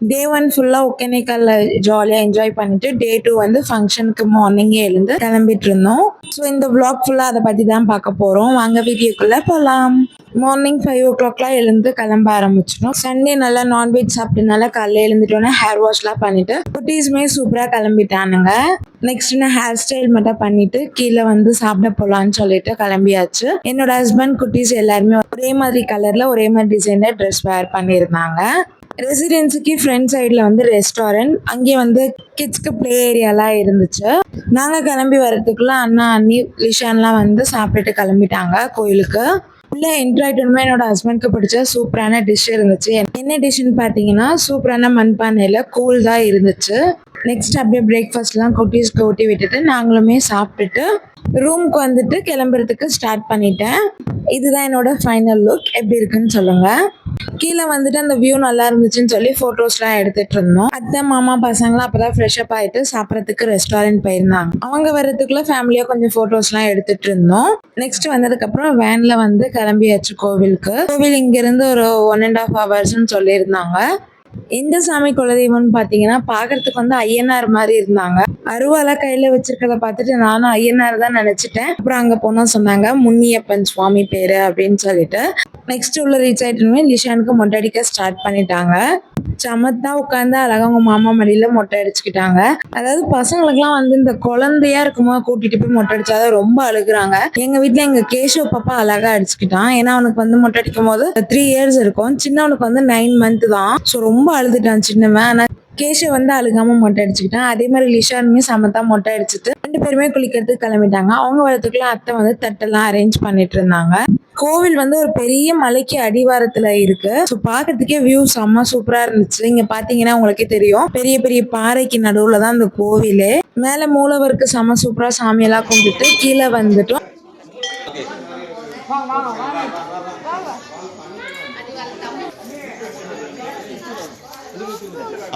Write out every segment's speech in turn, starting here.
Day one ஃபுல்லாக ஒகேனக்கல்ல ஜாலியாக enjoy பண்ணிட்டு டே டூ வந்து ஃபங்க்ஷனுக்கு மார்னிங்கே எழுந்து கிளம்பிட்டு இருந்தோம் ஸோ இந்த விளாக் ஃபுல்லாக அதை பற்றி தான் பார்க்க போகிறோம் வாங்க வீடியோக்குள்ளே போகலாம் மார்னிங் ஃபைவ் ஓ கிளாக்லாம் எழுந்து கிளம்ப ஆரம்பிச்சிடும் சண்டே நல்லா நான்வெஜ் சாப்பிட்டனால காலைல எழுந்துட்டோன்னே ஹேர் வாஷ்லாம் பண்ணிட்டு குட்டீஸுமே சூப்பராக கிளம்பிட்டானுங்க. நெக்ஸ்ட் நான் ஹேர் ஸ்டைல் மட்டும் பண்ணிட்டு கீழே வந்து சாப்பிட போகலான்னு சொல்லிட்டு கிளம்பியாச்சு. என்னோட ஹஸ்பண்ட் குட்டீஸ் எல்லாருமே ஒரே மாதிரி கலரில் ஒரே மாதிரி டிசைனில் ட்ரெஸ் வேர் பண்ணியிருந்தாங்க. ரெசிடென்சிக்கு ஃப்ரண்ட் சைடில் வந்து ரெஸ்டாரண்ட் அங்கே வந்து கிட்ஸ்க்கு ப்ளே ஏரியாலாம் இருந்துச்சு. நாங்கள் கிளம்பி வரதுக்குள்ளே அண்ணா அண்ணி லிஷான்லாம் வந்து சாப்பிட்டுட்டு கிளம்பிட்டாங்க கோயிலுக்கு. உள்ள என்ட்ரு ஆகிட்டோமே என்னோட ஹஸ்பண்ட்க்கு பிடிச்ச சூப்பரான டிஷ் இருந்துச்சு. என்ன டிஷ்ஷுன்னு பார்த்தீங்கன்னா சூப்பரான மண்பானையில் கூழ் தான் இருந்துச்சு. நெக்ஸ்ட் அப்படியே பிரேக்ஃபாஸ்ட்லாம் குட்டீஸ்க்கு ஊட்டி விட்டுட்டு நாங்களுமே சாப்பிட்டுட்டு ரூம்க்கு வந்துட்டு கிளம்புறதுக்கு ஸ்டார்ட் பண்ணிட்டேன். இதுதான் என்னோட ஃபைனல் லுக் எப்படி இருக்குன்னு சொல்லுங்கள் கீழே வந்துட்டு அந்த வியூ நல்லா இருந்துச்சுன்னு சொல்லி ஃபோட்டோஸ்லாம் எடுத்துட்டு இருந்தோம். அத்தை மாமா பசங்களாம் அப்பதான் ஃப்ரெஷ் அப் ஆயிட்டு சாப்பிட்றதுக்கு ரெஸ்டாரண்ட் போயிருந்தாங்க. அவங்க வர்றதுக்குள்ள ஃபேமிலியா கொஞ்சம் ஃபோட்டோஸ்லாம் எடுத்துட்டு இருந்தோம். நெக்ஸ்ட் வந்ததுக்கப்புறம் வேன்ல வந்து கிளம்பியாச்சு கோவிலுக்கு. கோவில் இங்க இருந்து ஒரு ஒன் அண்ட் ஆஃப் ஹவர்ஸ்னு சொல்லியிருந்தாங்க. எந்த சாமி குலதெய்வம்னு பார்த்தீங்கன்னா பார்க்கறதுக்கு வந்து ஐயனார் மாதிரி இருந்தாங்க. அருவால கையில வச்சிருக்கத பார்த்துட்டு நானும் ஐயனார் தான் நினைச்சிட்டேன். அப்புறம் அங்க போனா சொன்னாங்க முன்னியப்பன் சுவாமி பேரு அப்படின்னு சொல்லிட்டு. நெக்ஸ்ட் உள்ள ரீச் ஆயிட்டுமே லிஷானுக்கு மொட்டை அடிக்க ஸ்டார்ட் பண்ணிட்டாங்க. சமத்தா உட்காந்து அழகா அவங்க மாமா மடியில மொட்டை அடிச்சுக்கிட்டாங்க. அதாவது பசங்களுக்குலாம் வந்து இந்த குழந்தையா இருக்கும்போது கூட்டிட்டு போய் மொட்டை அடிச்சாதான் ரொம்ப அழுகுறாங்க. எங்க வீட்டில் எங்க கேஷவ் பாப்பா அழகா அடிச்சுக்கிட்டான். ஏன்னா அவனுக்கு வந்து மொட்டை அடிக்கும் போது த்ரீ இயர்ஸ் இருக்கும். சின்னவனுக்கு வந்து நைன் மந்த் தான். ஸோ ரொம்ப அழுதுட்டான் சின்னவன். ஆனா கேஷவ் வந்து அழுகாம மொட்டை அடிச்சுக்கிட்டான். அதே மாதிரி லிஷானுமே சமத்தா மொட்டை அடிச்சுட்டு ரெண்டு பேருமே குளிக்கிறதுக்கு கிளம்பிட்டாங்க. அவங்க வரத்துக்குள்ள அத்தை வந்து தட்டெல்லாம் அரேஞ்ச் பண்ணிட்டு இருந்தாங்க. கோவில் வந்து ஒரு பெரிய மலைக்கு அடிவாரத்துல இருக்கு. ஸோ பார்க்கறதுக்கே வியூ செம்ம சூப்பரா இருந்துச்சு. இங்க பாத்தீங்கன்னா உங்களுக்கே தெரியும். பெரிய பெரிய பாறைக்கு நடுவுல தான் அந்த கோவிலே. மேல மூலவருக்கு செம்ம சூப்பரா சாமியெல்லாம் கும்பிட்டு கீழே வந்துட்டோம்.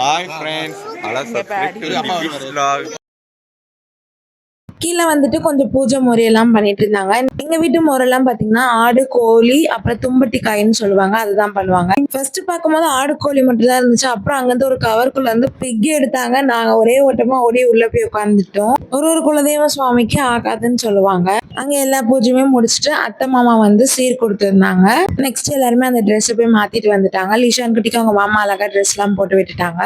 ஹாய் ஃப்ரெண்ட்ஸ் அதான் சப்ஸ்கிரைப் டு கீழே வந்துட்டு கொஞ்சம் பூஜை முறையெல்லாம் பண்ணிட்டு இருந்தாங்க. எங்க வீட்டு முறையெல்லாம் பாத்தீங்கன்னா ஆடு கோழி அப்புறம் தும்பட்டி காயின்னு சொல்லுவாங்க. அதுதான் பண்ணுவாங்க. ஃபர்ஸ்ட் பார்க்கும்போது ஆடு கோழி மட்டும் தான் இருந்துச்சு. அப்புறம் அங்கிருந்து ஒரு கவருக்குள்ள வந்து பிக் எடுத்தாங்க. நாங்க ஒரே ஓட்டமா ஓடி உள்ள போய் உட்காந்துட்டோம் ஒரு ஒரு குலதெய்வ சுவாமிக்கு ஆகாதுன்னு சொல்லுவாங்க. அங்க எல்லா பூஜையுமே முடிச்சுட்டு அத்தை மாமா வந்து சீர் கொடுத்துருந்தாங்க. நெக்ஸ்ட் எல்லாருமே அந்த ட்ரெஸ்ஸை போய் மாத்திட்டு வந்துட்டாங்க. லிஷான் குட்டிக்கு அவங்க மாமா அழகா ட்ரெஸ் எல்லாம் போட்டு விட்டுட்டாங்க.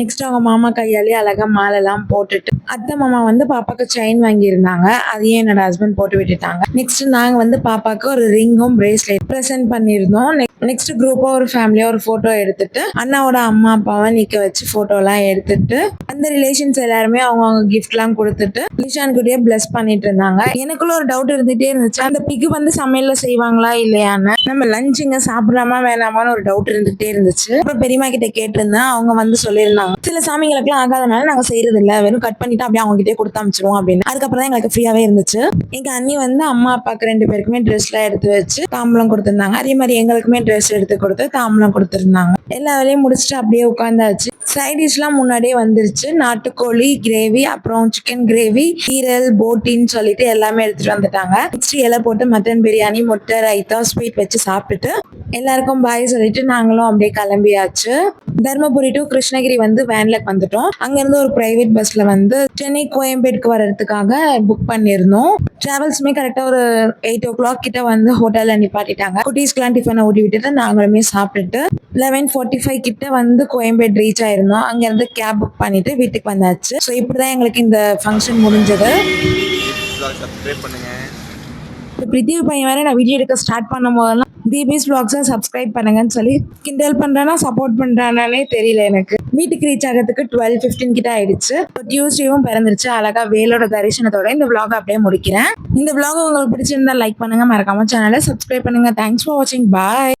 நெக்ஸ்ட் அவங்க மாமா கையாலே அழகா மாலை எல்லாம் போட்டுட்டு அத்தை மாமா வந்து பாப்பாக்கு செயின் வாங்கி வாங்கியிருந்தாங்க. அதையும் என்னோட ஹஸ்பண்ட் போட்டு விட்டுட்டாங்க. நெக்ஸ்ட் நாங்கள் வந்து பாப்பாக்கு ஒரு ரிங்கும் பிரேஸ்லெட் ப்ரெசென்ட் பண்ணியிருந்தோம். நெக்ஸ்ட் குரூப்பா ஒரு ஃபேமிலியா ஒரு போட்டோ எடுத்துட்டு அண்ணாவோட அம்மா அப்பாவை நிக்க வச்சு போட்டோ எல்லாம் எடுத்துட்டு அந்த ரிலேஷன்ஸ் எல்லாருமே அவங்க அவங்க கிஃப்ட் எல்லாம் கொடுத்துட்டு நிஷான்குட்டியே பிளஸ் பண்ணிட்டு இருந்தாங்க. எனக்குள்ள ஒரு டவுட் இருந்துட்டே இருந்துச்சு. அந்த பிக் வந்து சமையல்ல செய்வாங்களா இல்லையான்னு. நம்ம லஞ்ச் இங்க சாப்பிடலாமா வேணாமான்னு ஒரு டவுட் இருந்துகிட்டே இருந்துச்சு. அப்புறம் பெரியம்மா கிட்ட கேட்டிருந்தேன். அவங்க வந்து சொல்லியிருந்தாங்க. சில சாமிங்களுக்குலாம் ஆகாதனால நாங்க செய்யறது இல்ல வெறும் கட் பண்ணிட்டு அப்படியே அவங்க கிட்டே கொடுத்து அமைச்சிருவோம் அப்படின்னு. அதுக்கப்புறம் தான் எங்களுக்கு ஃப்ரீயாவே இருந்துச்சு. எங்க அண்ணி வந்து அம்மா அப்பாக்கு ரெண்டு பேருக்குமே ட்ரெஸ் எல்லாம் எடுத்து வச்சு தாம்பலம் கொடுத்துருந்தாங்க. அதே மாதிரி எங்களுக்குமே ட்ரெஸ் எடுத்து கொடுத்து தாம்பலம் கொடுத்துருந்தாங்க. எல்லா வேலையும் முடிச்சுட்டு அப்படியே உட்காந்தாச்சு சைட் டிஷ்லாம் முன்னாடியே வந்துருச்சு. நாட்டுக்கோழி கிரேவி அப்புறம் சிக்கன் கிரேவி ஈரல் போட்டின்னு சொல்லிட்டு எல்லாமே எடுத்துட்டு வந்துட்டாங்க. நெக்ஸ்ட் இலை போட்டு மட்டன் பிரியாணி முட்டை ரைத்தா ஸ்வீட் வச்சு சாப்பிட்டுட்டு எல்லாருக்கும் பாய் சொல்லிட்டு நாங்களும் அப்படியே கிளம்பியாச்சு. தர்மபுரி டு கிருஷ்ணகிரி வந்து வேன்ல வந்துட்டோம். அங்கேருந்து ஒரு பிரைவேட் பஸ்ல வந்து சென்னை கோயம்பேடுக்கு வர்றதுக்காக புக் பண்ணியிருந்தோம். டிராவல்ஸுமே கரெக்டா ஒரு எயிட் ஓ கிளாக் கிட்ட வந்து ஹோட்டல்ல நிப்பாட்டிட்டாங்க. குட்டீஸ்க்கெலாம் டிஃபனை ஊட்டி விட்டுட்டு நாங்களுமே சாப்பிட்டுட்டு லெவன் ஃபார்ட்டி ஃபைவ் கிட்ட வந்து கோயம்பேடு ரீச் ஆயிருந்தோம். அங்கேருந்து கேப் புக் பண்ணிட்டு வீட்டுக்கு வந்தாச்சு. ஸோ இப்படிதான் எங்களுக்கு இந்த ஃபங்க்ஷன் முடிஞ்சது. இப்போ பிரித்திவி பையன் வேற நான் வீடியோ எடுக்க ஸ்டார்ட் பண்ணும் போதெல்லாம் தீபிஸ் பிளாக்ஸை சப்ஸ்கிரைப் பண்ணுங்கன்னு சொல்லி கிண்டல் பண்ணுறானா சப்போர்ட் பண்ணுறானே தெரியல எனக்கு. வீட்டுக்கு ரீச் ஆகிறதுக்கு டுவெல் ஃபிஃப்டின் கிட்ட ஆயிடுச்சு. டியூஸ்டேவும் பிறந்துருச்சு. அழகா வேலோட தரிசனத்தோட இந்த விளாக் அப்படியே முடிக்கிறேன். இந்த விளாக் உங்களுக்கு பிடிச்சிருந்தா லைக் பண்ணுங்க. மறக்காம சேனலை சப்ஸ்கிரைப் பண்ணுங்க. தேங்க்ஸ் ஃபார் வாட்சிங் பாய்